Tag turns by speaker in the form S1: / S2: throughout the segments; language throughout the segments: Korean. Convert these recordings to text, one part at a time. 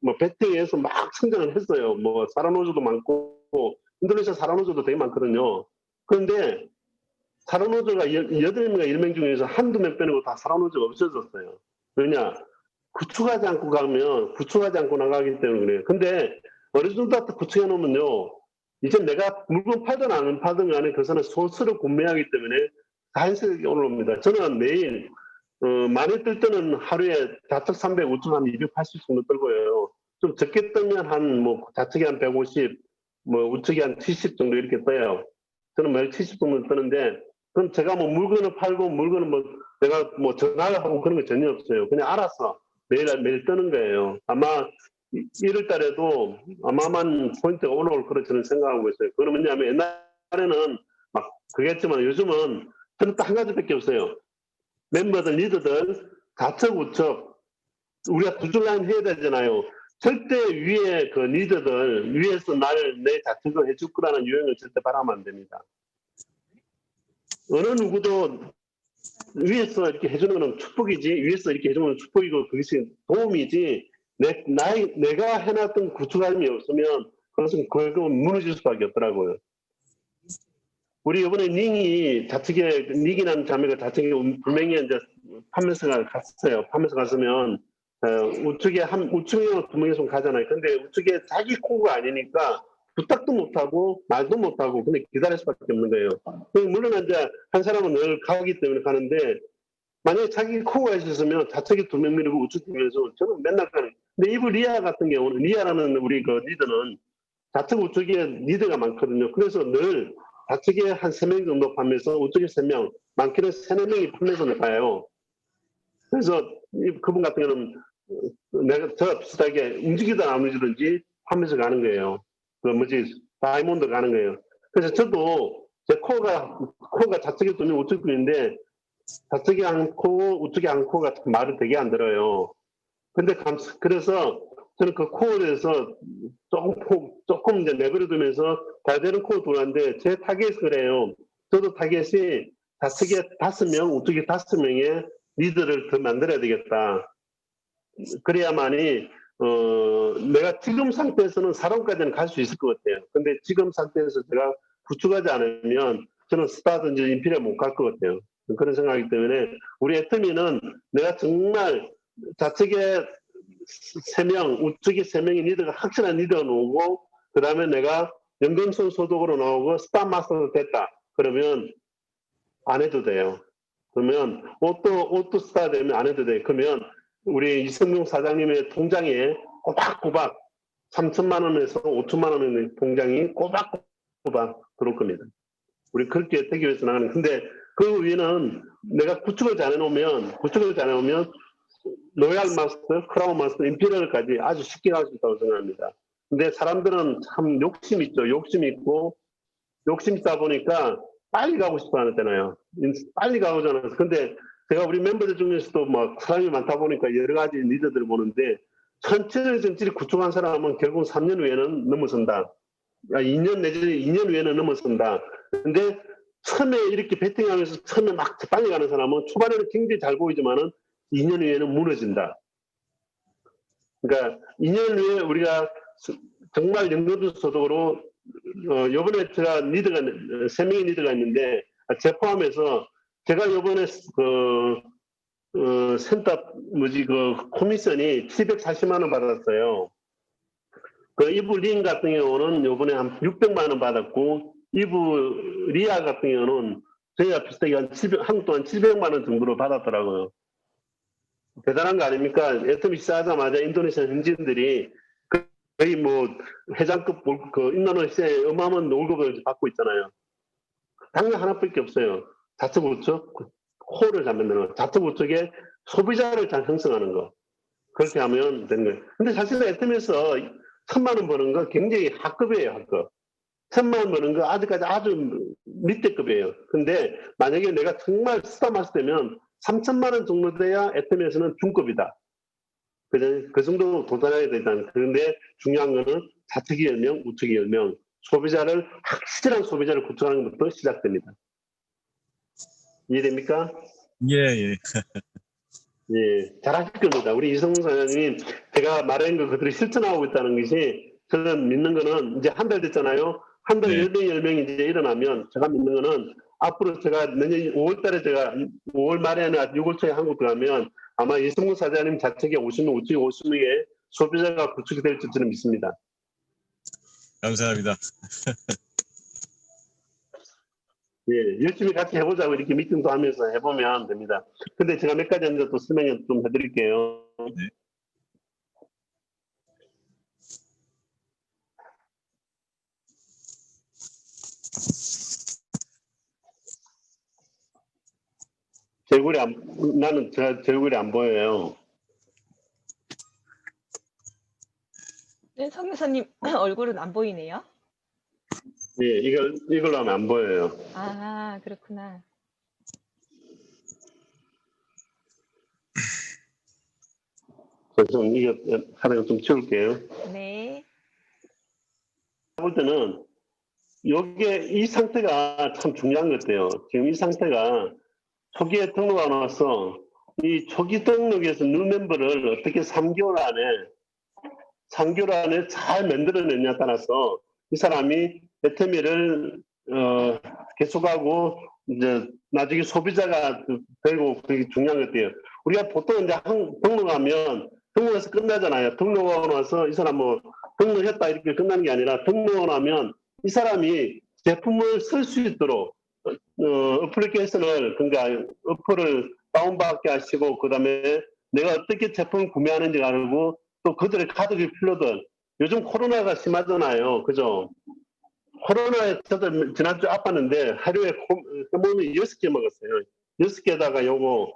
S1: 뭐 베팅에서 막 성장을 했어요. 뭐 사라노즈도 많고 인도네시아 사라노즈도 되게 많거든요. 그런데 사라노즈가 여- 여덟 명과 일명 중에서 한두 명 빼고 다 사라노즈가 없어졌어요. 왜냐? 구축하지 않고 가면 구축하지 않고 나가기 때문에 그래요. 근데 정도 구축해 놓으면요. 이제 내가 물건 팔든 안 팔든 간에 그것은 소스를 구매하기 때문에 자연스럽게 올라옵니다. 저는 매일 어, 많이 뜰 때는 하루에 좌측 300, 우측 한 280 정도 떨고요. 좀 적게 뜨면 한 뭐 좌측이 한 150, 뭐 우측이 한 70 정도 이렇게 떠요. 저는 매일 70 정도 뜨는데 그럼 제가 뭐 물건을 팔고 물건을 뭐 내가 뭐 전화를 하고 그런 거 전혀 없어요. 그냥 알아서 매일 매일 뜨는 거예요. 아마 1월 달에도 아마만 포인트가 올라올 거라 저는 생각하고 있어요. 그건 뭐냐면 옛날에는 막 그랬지만 요즘은 저는 딱 한 가지밖에 없어요. 멤버들, 리더들, 우측 우리가 두 줄라인 해야 되잖아요. 절대 위에 그 리더들 위에서 나를 내 좌측을 해줄 거라는 유행을 절대 바라면 안 됩니다. 어느 누구도 위에서 이렇게 해주는 거는 축복이지 위에서 이렇게 해주는 건 축복이고 그것이 도움이지 내, 나의, 내가 해놨던 구축함이 없으면 그것은 결국은 무너질 수밖에 없더라고요. 우리 이번에 닝이 좌측에 닉이라는 자매가 좌측에 불명이 이제 판매서가 갔어요. 판매서 갔으면 어, 우측에 한 우측에 두 명이서 가잖아요. 근데 우측에 자기 코가 아니니까 부탁도 못하고 말도 못하고 근데 기다릴 수밖에 없는 거예요. 그 물론 이제 한 사람은 늘 가기 때문에 가는데 만약에 자기 코가 있었으면 좌측에 두 명 밀고 우측 두 명에서 저는 맨날 가는. 근데 이브 리아 같은 경우는 리아라는 우리 그 리더는 좌측 우측에 리더가 많거든요. 그래서 늘 좌측에 한 세 명 정도 판매서 우측에 세 명, 많게는 세네 명이 판매서 나가요. 그래서 이- 그분 같은 경우는 내가 저 비슷하게 움직이다 안 움직이든지 판매서 가는 거예요. 그 뭐지 다이몬드 가는 거예요. 그래서 저도 제 코가 코가 좌측에 두면 우측 분인데 좌측에 한 코, 우측에 한 코가 말을 되게 안 들어요. 근데 감, 그래서 저는 그 코에 대해서 조금, 조금 이제 내버려 두면서 잘 되는 코 두는데 제 타겟이 그래요. 저도 타겟이 좌측에 다섯 명, 우측에 다섯 명의 리더를 더 만들어야 되겠다. 그래야만이 어, 내가 지금 상태에서는 사람까지는 갈 수 있을 것 같아요. 근데 지금 상태에서 제가 구축하지 않으면 저는 스타든지 인피리에 못 갈 것 같아요. 그런 생각이기 때문에 우리 애터미는 내가 정말 좌측에 세 명, 우측에 세 명의 리더가 확실한 리더가 나오고 그 다음에 내가 연금선 소독으로 나오고 스타 마스터로 됐다. 그러면 안 해도 돼요. 그러면 옷도 옷도 스타 되면 안 해도 돼. 그러면 우리 이성용 사장님의 통장에 꼬박꼬박 3천만 원에서 5천만 원의 통장이 꼬박꼬박 들어올 겁니다. 우리 그렇게 되기 위해서 나가는. 근데 그 위에는 내가 구축을 잘 해놓으면 구축을 잘 해놓으면 로얄 마스터, 크라운 마스터, 임피리얼까지 아주 쉽게 갈수 있다고 생각합니다. 근데 사람들은 참 욕심 있죠. 욕심 있고 욕심 있다 보니까 빨리 가고 싶어 하잖아요. 빨리 가고자 하는. 근데 제가 우리 멤버들 중에서도 막 사람이 많다 보니까 여러 가지 리더들을 보는데 천천히 천천히 구축한 사람은 결국 3년 후에는 넘어선다. 아, 2년 내지 2년 후에는 넘어선다. 근데 처음에 이렇게 배팅하면서 처음에 막 빨리 가는 사람은 초반에는 굉장히 잘 보이지만은 2년 후에는 무너진다. 그러니까 2년 후에 우리가 정말 연구도 소득으로 어, 요번에 제가 리더가 세 명의 리더가 있는데 아, 제 포함해서 제가 요번에 그 어, 센터 뭐지 그 코미션이 740만 원 받았어요. 그 이브 린 같은 경우는 요번에 한 600만 원 받았고 이브 리아 같은 경우는 저희가 비슷하게 한 700, 한국 동안 700만 원 정도로 받았더라고요. 대단한 거 아닙니까? 애터미 시작하자마자 인도네시아 현지인들이 거의 뭐 회장급 월- 그 인도네시아의 어마어마한 월급을 받고 있잖아요. 당장 하나밖에 없어요. 좌측 우측 호를 잘 만드는 거. 좌측 우측에 소비자를 잘 형성하는 거. 그렇게 하면 되는 거예요. 근데 사실 애터미에서 천만 원 버는 거 굉장히 하급이에요, 하급. 천만 원 버는 거 아직까지 아주 밑대급이에요. 근데 만약에 내가 정말 스타 마스터면 3천만 원 정도 돼야 애터미에서는 중급이다. 그죠? 그 정도 도달해야 되잖아요. 그런데 중요한 거는 좌측이 10명, 우측이 10명. 소비자를, 확실한 소비자를 구축하는 것부터 시작됩니다. 이해됩니까?
S2: 예, 예.
S1: 예, 잘하실 겁니다. 우리 이성문 사장님, 제가 말한 거 그들이 실천하고 있다는 것이 저는 믿는 거는 이제 한 달 됐잖아요. 한달
S2: 네.
S1: 열 10명, 10명이 이제 일어나면 제가 믿는 거는 앞으로 제가 내년 5월 달에 제가 5월 말에나 6월 초에 한국 들어가면 아마 이성문 사장님 자택에 오시면 오시는 게 소비자가 구축이 될지 저는 믿습니다.
S2: 감사합니다.
S1: 예, 열심히 같이 해보자고 이렇게 미팅도 하면서 해보면 됩니다. 근데 제가 몇 가지 또 설명 좀 해드릴게요.
S2: 네.
S1: 제 얼굴이 안, 나는 제, 제 얼굴이 안 보여요.
S3: 네, 성 여사님 얼굴은 안 보이네요.
S1: 예, 이걸, 이걸로 하면 안 보여요.
S3: 아, 그렇구나.
S1: 그래서 좀 이거 하나 좀 치울게요.
S3: 네.
S1: 볼 때는 요게 이 상태가 참 중요한 것 같아요. 지금 이 상태가 초기에 등록가 나와서 이 초기 등록에서 뉴 멤버를 어떻게 3개월 안에 3개월 안에 잘 만들어내냐에 따라서 이 사람이 배터미를 어, 계속하고 이제 나중에 소비자가 되고 그게 중요한 것 같아요. 우리가 보통 이제 한, 등록하면 등록해서 끝나잖아요. 등록하고 나서 이 사람 뭐 등록했다 이렇게 끝나는 게 아니라 등록하고 나면 이 사람이 제품을 쓸 수 있도록 어, 어, 어플리케이션을 그러니까 어플을 다운받게 하시고 그다음에 내가 어떻게 제품을 구매하는지 알고 또 그들의 가족이 필요들 요즘 코로나가 심하잖아요. 그죠? 코로나에 저도 지난주 아팠는데 하루에 해모는 여섯 개 먹었어요. 여섯 개다가 요거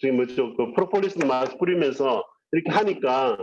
S1: 지금 뭐죠? 그 프로폴리스 막 뿌리면서 이렇게 하니까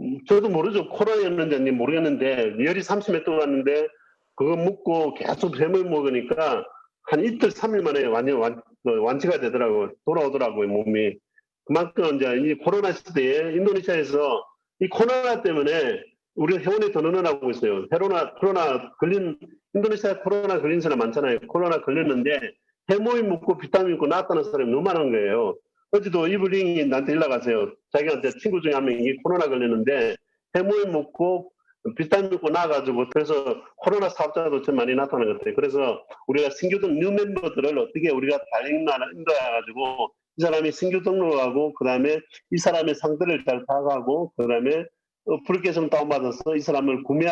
S1: 음, 저도 모르죠. 코로나였는지 모르겠는데 열이 30몇 도 갔는데 그거 먹고 계속 뱀을 먹으니까 한 이틀, 3일 만에 완전 완, 그 완치가 되더라고요. 돌아오더라고요, 몸이. 그만큼 이제 이 코로나 시대에 인도네시아에서 이 코로나 때문에 우리 회원이 더 늘어나고 있어요. 코로나, 코로나 걸린, 인도네시아 코로나 걸린 사람 많잖아요. 코로나 걸렸는데 해모임 먹고 비타민 먹고 나았다는 사람이 너무 많은 거예요. 어제도 이블링이 나한테 연락 왔어요. 자기한테 친구 중에 한 명이 코로나 걸렸는데 해모임 먹고 비타민 먹고 나가지고 그래서 코로나 사업자도 좀 많이 나타난 것 같아요. 그래서 우리가 신규 등 뉴 멤버들을 어떻게 우리가 잘 인도해가지고 이 사람이 신규 등록하고 그 다음에 이 사람의 상태를 잘 파악하고 그 다음에 어플리케이션 다운받아서 이 사람을 구매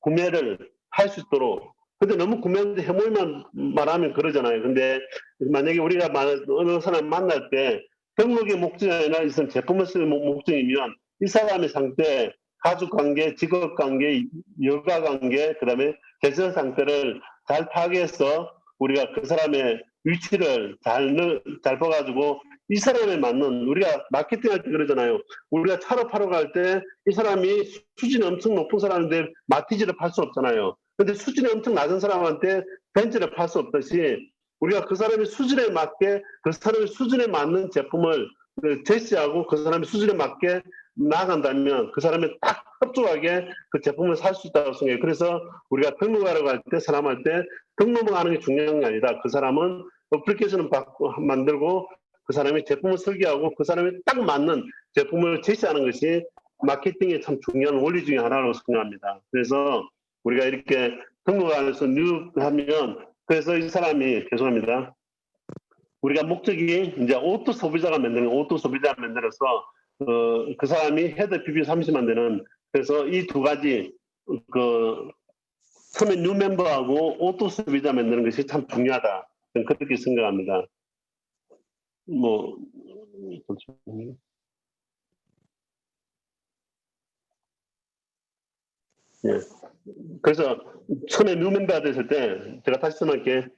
S1: 구매를 할 수 있도록 근데 너무 구매하는데 해모임만 말하면 그러잖아요. 근데 만약에 우리가 만- 어느 사람 만날 때 등록의 목적이 아니라 이 사람 제품을 쓰는 목- 목적이면 이 사람의 상태, 가족 관계, 직업 관계, 여가 관계, 그 다음에 재정 상태를 잘 파악해서 우리가 그 사람의 위치를 잘, 넣- 잘 봐가지고 이 사람에 맞는 우리가 마케팅 할 때 그러잖아요. 우리가 차로 팔러 갈 때 이 사람이 수준이 엄청 높은 사람인데 마티즈를 팔 수 없잖아요. 근데 수준이 엄청 낮은 사람한테 벤츠를 팔 수 없듯이 우리가 그 사람의 수준에 맞게 그 사람의 수준에 맞는 제품을 그 제시하고 그 사람의 수준에 맞게 나간다면 그 사람이 딱 협조하게 그 제품을 살 수 있다고 생각해요. 그래서 우리가 등록하러 갈때 사람할 때 등록만 하는 게 중요한 게 아니라 그 사람은 어플리케이션을 받고 만들고 그 사람이 제품을 설계하고 그 사람이 딱 맞는 제품을 제시하는 것이 마케팅의 참 중요한 원리 중에 하나라고 생각합니다. 그래서 우리가 이렇게 등록 안에서 뉴 하면 그래서 이 사람이 죄송합니다. 우리가 목적이 이제 오토 소비자가 만드는 오토 소비자가 만들어서 어, 그 사람이 헤드 PB 30만 되는 그래서 이 두 가지 그 처음에 뉴 멤버하고 오토 소비자 만드는 것이 참 중요하다. 그렇게 생각합니다. 뭐. 예. 그래서 처음에 뉴 멤버가 됐을 때 제가 다시 설명할게.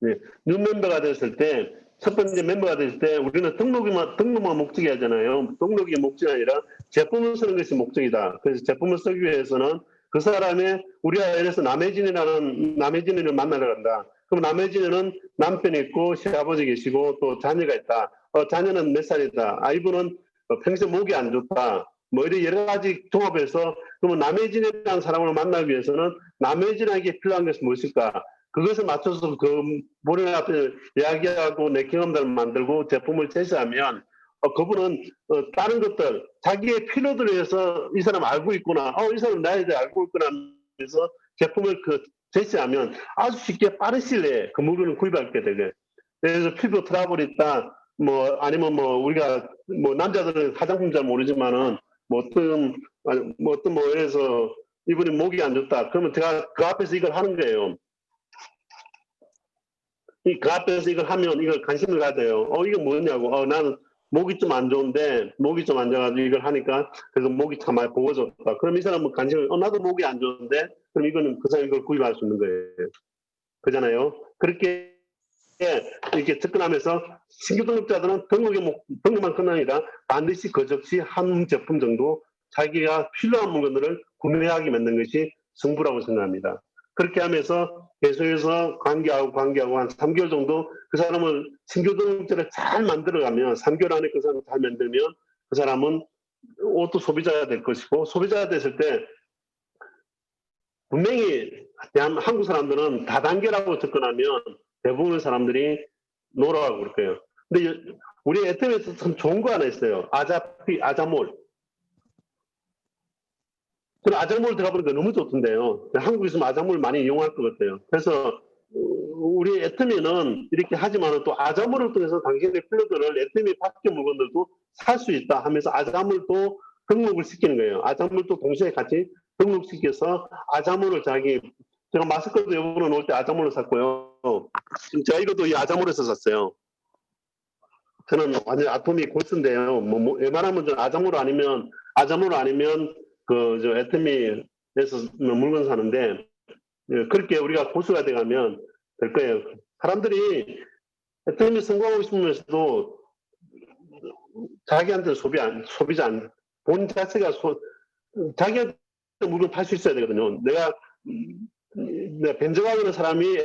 S1: 네, 뉴 멤버가 됐을 때 첫 번째 멤버가 됐을 때 우리는 등록이만 등록만 목적이 하잖아요. 등록이 목적이 아니라 제품을 쓰는 것이 목적이다. 그래서 제품을 쓰기 위해서는 그 사람의 예를 들어서 남해진이라는 남해진이를 만나러 간다. 그럼 남해진에는 남편이 있고 시아버지 계시고 또 자녀가 있다. 어, 자녀는 몇 살이다. 아이브는 어, 평생 목이 안 좋다. 뭐 이런 여러 가지 종합해서 그러면 남해진이라는 사람을 만나기 위해서는 남해진에게 필요한 것이 무엇일까? 그것에 맞춰서 그 본인 앞에 이야기하고 내 경험들을 만들고 제품을 제시하면 어, 그분은 어, 다른 것들 자기의 필요들을 위해서 이 사람 알고 있구나 어, 이 사람 나에 대해 알고 있구나 하면서 제품을 그 제시하면 아주 쉽게 빠른 시일 내에 그 물건을 구입하게 되게. 그래서 피부 트러블 있다 뭐 아니면 뭐 우리가 뭐 남자들은 화장품 잘 모르지만은 뭐 어떤 뭐 어떤 뭐 들어서 이분이 목이 안 좋다 그러면 제가 그 앞에서 이걸 하는 거예요 이 그 앞에서 이걸 하면 이걸 관심을 가져요. 어 이거 뭐냐고. 어 나는 목이 좀 안 좋은데 목이 좀 안 좋아가지고 이걸 하니까 그래서 목이 참 많이 보호졌다. 그럼 이 사람은 관심을 어 나도 목이 안 좋은데 그럼 이거는 그 사람 이걸 구입할 수 있는 거예요. 그잖아요. 그렇게 이렇게 접근하면서 신규 등록자들은 등록이 뭐- 등록만 끝 아니라 반드시 그 적시 한 제품 정도 자기가 필요한 물건들을 구매하게 만든 것이 승부라고 생각합니다. 그렇게 하면서 계속해서 관계하고 관계하고 한 3개월 정도 그 사람을 등록자를 잘 만들어가면 3개월 안에 그 사람을 잘 만들면 그 사람은 옷도 소비자가 될 것이고 소비자가 됐을 때 분명히 대한 한국 사람들은 다단계라고 접근하면 대부분의 사람들이 노라고 그럴 거예요. 근데 여- 우리 애템에서 참 좋은 거 하나 있어요. 아자피, 아자몰. 저는 아자몰 들어가보니까 너무 좋던데요. 한국에 있으면 아자몰 많이 이용할 것 같아요. 그래서 어, 우리 애터미는 이렇게 하지만 또 아자몰을 통해서 당신의 필요들을 애터미 밖의 물건들도 살 수 있다 하면서 아자몰도 등록을 시키는 거예요. 아자몰도 동시에 같이 등록시켜서 아자몰을 자기 제가 마스크도 요번에 놓을 때 아자몰을 샀고요. 지금 제가 이것도 이 아자몰에서 샀어요. 저는 완전 아토미 골스인데요. 뭐, 뭐 웬만하면 저 아자몰 아니면 아자몰 아니면 그 저 애터미에서 물건 사는데 예, 그렇게 우리가 고수가 돼가면 될 거예요. 사람들이 애터미 성공하고 싶으면서도 자기한테 소비 안 소비자 안, 본 자체가 소, 자기한테 물건 팔 수 있어야 되거든요. 내가 음, 내가 변정하는 사람이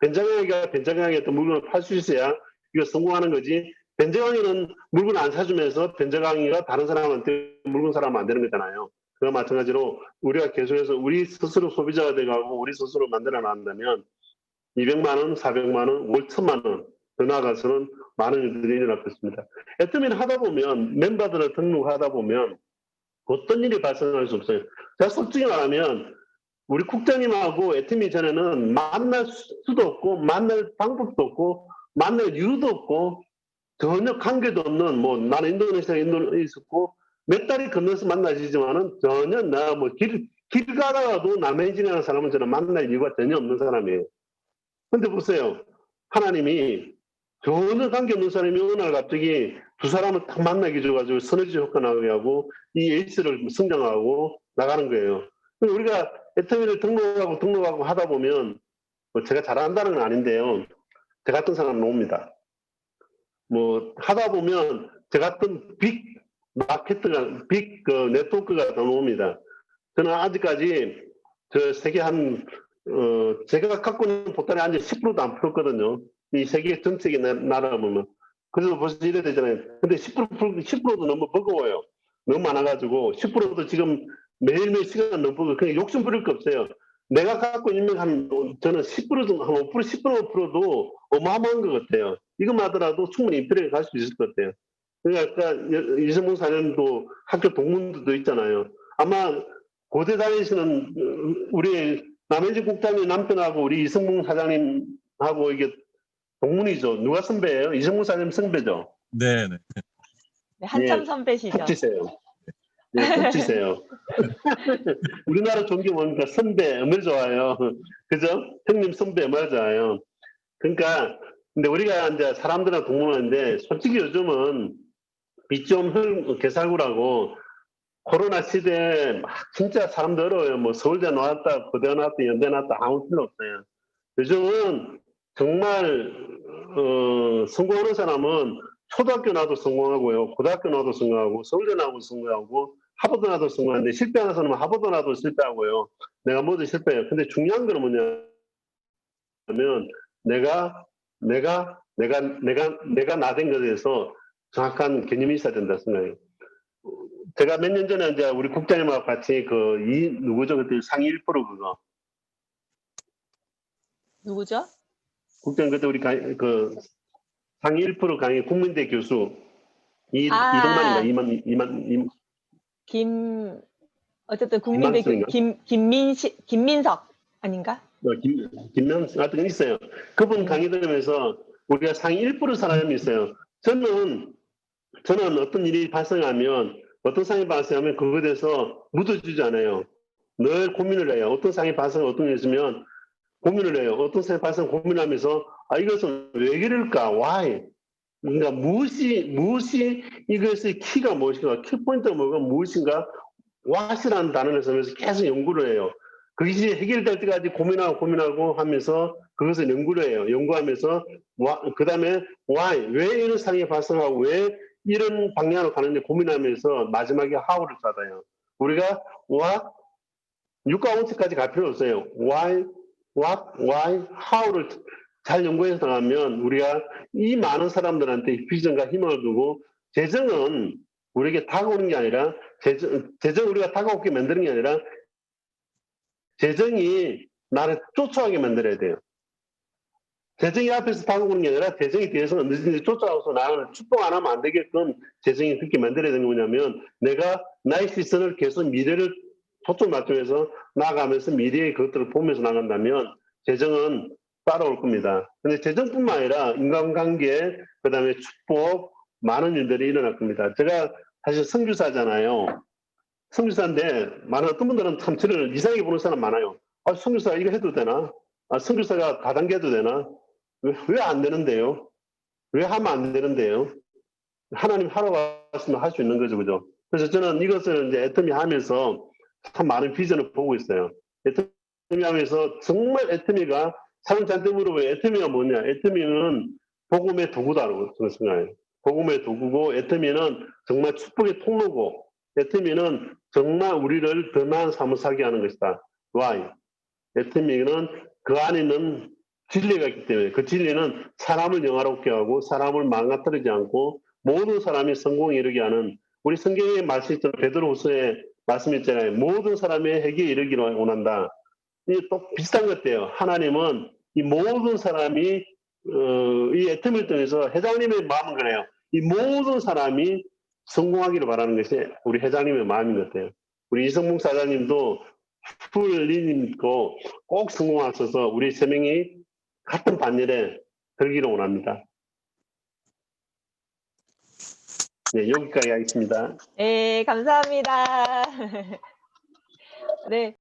S1: 변정하기가 변정하게 어떤 물건을 팔 수 있어야 이거 성공하는 거지. 변정하기는 물건 안 사주면서 변정하기가 다른 사람한테 물건 사람 안 되는 거잖아요. 그와 마찬가지로 우리가 계속해서 우리 스스로 소비자가 돼가고 우리 스스로 만들어 놔한다면 200만 원, 400만 원, 월 1000만 원, 더 나아가서는 많은 일들이 일어날 것입니다. 애터미는 하다 보면 멤버들을 등록하다 보면 어떤 일이 발생할 수 없어요. 제가 솔직히 말하면 우리 국장님하고 애터미 전에는 만날 수도 없고 만날 방법도 없고 만날 이유도 없고 전혀 관계도 없는 뭐 나는 인도네시아에 있었고 몇 달이 건너서 만나지지만은 전혀 나 뭐 길 길 가다가도 남의 집이라는 사람은 저는 만날 이유가 전혀 없는 사람이에요. 근데 보세요. 하나님이 전혀 관계없는 사람이 어느 날 갑자기 두 사람을 딱 만나게 줘가지고 서너지 효과 나게 하고 이 에이스를 성장하고 나가는 거예요. 우리가 애터미를 등록하고 등록하고 하다 보면 뭐 제가 잘한다는 건 아닌데요. 저 같은 사람은 옵니다. 뭐 하다 보면 저 같은 빅 마케트가 빅 그 네트워크가 나옵니다. 저는 아직까지 저 세계 한 어, 제가 갖고 있는 보따리 안에 10%도 안 풀었거든요. 이 세계 전체의 나- 나라 보면. 그래서 벌써 이래 되잖아요. 근데 10% 10%도 너무 버거워요. 너무 많아가지고 10%도 지금 매일매일 시간 버거. 그냥 욕심 부릴 거 없어요. 내가 갖고 있는 한 저는 10% 정도 한 5% 10% 풀어도 어마어마한 것 같아요. 이것만 하더라도 충분히 인프레에 갈수 있을 것 같아요. 그러니까 아까 이성문 사장도 학교 동문도 있잖아요. 아마 고대 다니시는 어, 우리 남해진 국장님 남편하고 우리 이성문 사장님하고 이게 동문이죠. 누가 선배예요? 이성문 사장님 선배죠.
S2: 네, 네.
S3: 네, 한참
S1: 예,
S3: 선배시죠.
S1: 푹 치세요. 네, 푹 치세요. 우리나라 종교 뭡니까? 선배, 얼마나 좋아요. 그죠? 형님 선배, 얼마나 좋아요. 그러니까, 근데 우리가 이제 사람들하고 동문하는데, 솔직히 요즘은 빚좀 개살구라고 코로나 시대에 막 진짜 사람들 어려워요. 뭐 서울대 나왔다, 고대 나왔다, 연대 나왔다, 아무 필요 없어요. 요즘은 정말, 어, 성공하는 사람은 초등학교 나도 성공하고요. 고등학교 나도 성공하고 서울대 나도 성공하고 하버드 나도 성공하는데 실패하는 사람은 하버드 나도 실패하고요. 내가 모두 실패해요. 근데 중요한 건 뭐냐면 내가 내가 내가 내가 내가 나 된 것에 대해서 정확한 개념이 있어야 된다 생각해요. 제가 몇 년 전에 이제 우리 국장님하고 같이 그 이 누구죠 그때 상위 1% 그거
S3: 누구죠?
S1: 국장 그때 우리 강, 그 상위 1% 강의 국민대 교수 이
S3: 아.
S1: 이동만인가 이만 이만 이,
S3: 김 어쨌든 국민대
S1: 김만수인가?
S3: 김 김민시 김민석 아닌가?
S1: 어, 김, 김명 같은 건 있어요. 그분 강의 들으면서 우리가 상위 1% 사람이 있어요. 저는 저는 어떤 일이 발생하면 어떤 상황이 발생하면 그거에 대해서 묻어주지 않아요. 늘 고민을 해요. 어떤 상황이 발생 어떤 게 있으면 고민을 해요. 어떤 상황이 발생 고민하면서 아 이것은 왜 그럴까? Why? 그러니까 무엇이 무엇이 이것의 키가 무엇인가? 키 포인트가 뭐가 무엇인가? what이라는 단어를 쓰면서 계속 연구를 해요. 그것이 해결될 때까지 고민하고 고민하고 하면서 그것을 연구를 해요. 연구하면서 그 다음에 why 왜 이런 상황이 발생하고 왜 이런 방향으로 가는지 고민하면서 마지막에 how를 찾아요. 우리가 what 육과 원칙까지 갈 필요 없어요. why, what, why, how를 잘 연구해서 나가면 우리가 이 많은 사람들한테 비전과 희망을 두고 재정은 우리에게 다가오는 게 아니라 재정, 재정 우리가 다가오게 만드는 게 아니라 재정이 나를 쫓아가게 만들어야 돼요. 재정이 앞에서 다가오는 게 아니라 재정이 뒤에서 언제든지 쫓아와서 나를 축복 안 하면 안 되게끔 재정이 그렇게 만들어야 되는 거냐면 내가 나의 시선을 계속 미래를 초점 맞추면서 나아가면서 미래의 것들을 보면서 나간다면 재정은 따라올 겁니다. 근데 재정뿐만 아니라 인간관계, 그 다음에 축복, 많은 일들이 일어날 겁니다. 제가 사실 선교사잖아요. 선교사인데 많은 어떤 분들은 참 저를 이상하게 보는 사람 많아요. 아, 선교사 이거 해도 되나? 아, 선교사가 다단계 해도 되나? 왜 안 되는데요? 왜 하면 안 되는데요? 하나님 하러 갔으면 할 수 있는 거죠, 그죠? 그래서 저는 이것을 이제 애터미 하면서 참 많은 비전을 보고 있어요. 애터미 하면서 정말 애터미가 사람 저한테 물어봐요. 애터미가 뭐냐? 애터미는 복음의 도구다라고 저는 생각해요. 복음의 도구고 애터미는 정말 축복의 통로고 애터미는 정말 우리를 더 나은 삶을 살게 하는 것이다. Why? 애터미는 그 안에 있는 진리가 있기 때문에 그 진리는 사람을 영화롭게 하고 사람을 망가뜨리지 않고 모든 사람이 성공에 이르게 하는 우리 성경의 말씀처럼 베드로후서에 말씀 있잖아요. 모든 사람의 핵에 이르기를 원한다. 이게 또 비슷한 것 같아요. 하나님은 이 모든 사람이 어, 이 애터미를 통해서 회장님의 마음은 그래요. 이 모든 사람이 성공하기를 바라는 것이 우리 회장님의 마음인 것 같아요. 우리 이성봉 사장님도 풀리님도 꼭 성공하셔서 우리 세 명이 같은 반열에 들기를 원합니다. 네, 여기까지 하겠습니다.
S3: 네, 감사합니다. 네.